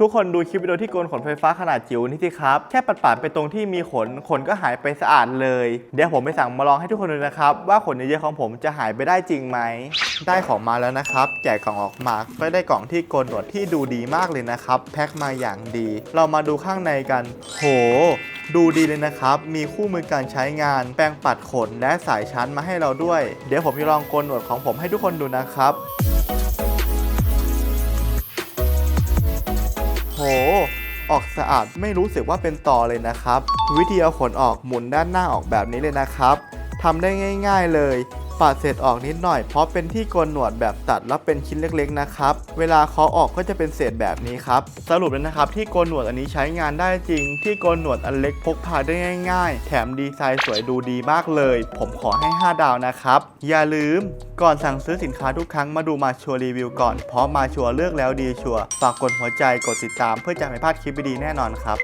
ทุกคนดูคลิปวิดีโอที่โกนขนไฟฟ้าขนาดจิ๋วนี่สิครับ แค่ปัดปาดๆไปตรงที่มีขน ขนก็หายไปสะอาดเลย เดี๋ยวผมไปสั่งมาลองให้ทุกคนดูนะครับ ว่าขนเยอะๆของผมจะหายไปได้จริงไหม ได้ของมาแล้วนะครับ แกะกล่องออกมาก็ได้กล่องที่โกนหนวดที่ดูดีมากเลยนะครับ แพ็คมาอย่างดี เรามาดูข้างในกัน โหดูดีเลยนะครับ มีคู่มือการใช้งาน แปรงปัดขนและสายชั้นมาให้เราด้วย เดี๋ยวผมจะลองโกนหนวดของผมให้ทุกคนดูนะครับ ออกสะอาดไม่รู้สึกว่าเป็นต่อเลยนะครับ วิธีเอาขนออกหมุนด้านหน้าออกแบบนี้เลยนะครับทำได้ง่าย ๆเลย ปาดเศษออกนิดหน่อย เพราะเป็นที่โกนหนวดแบบตัดแล้วเป็นชิ้นเล็กๆนะครับ เวลาเคาะออกก็จะเป็นเศษแบบนี้ครับ สรุปเลยนะครับ ที่โกนหนวดอันนี้ใช้งานได้จริง ที่โกนหนวดอันเล็กพกพาได้ง่าย ๆ แถมดีไซน์สวยดูดีมากเลย ผมขอให้ 5 ดาวนะครับ อย่าลืมก่อนสั่งซื้อสินค้าทุกครั้งมาดูมาชัวร์รีวิวก่อน เพราะมาชัวร์เลือกแล้วดีชัวร์ฝากกดหัวใจกดติดตาม เพื่อจะไม่พลาดคลิปดีแน่นอนครับ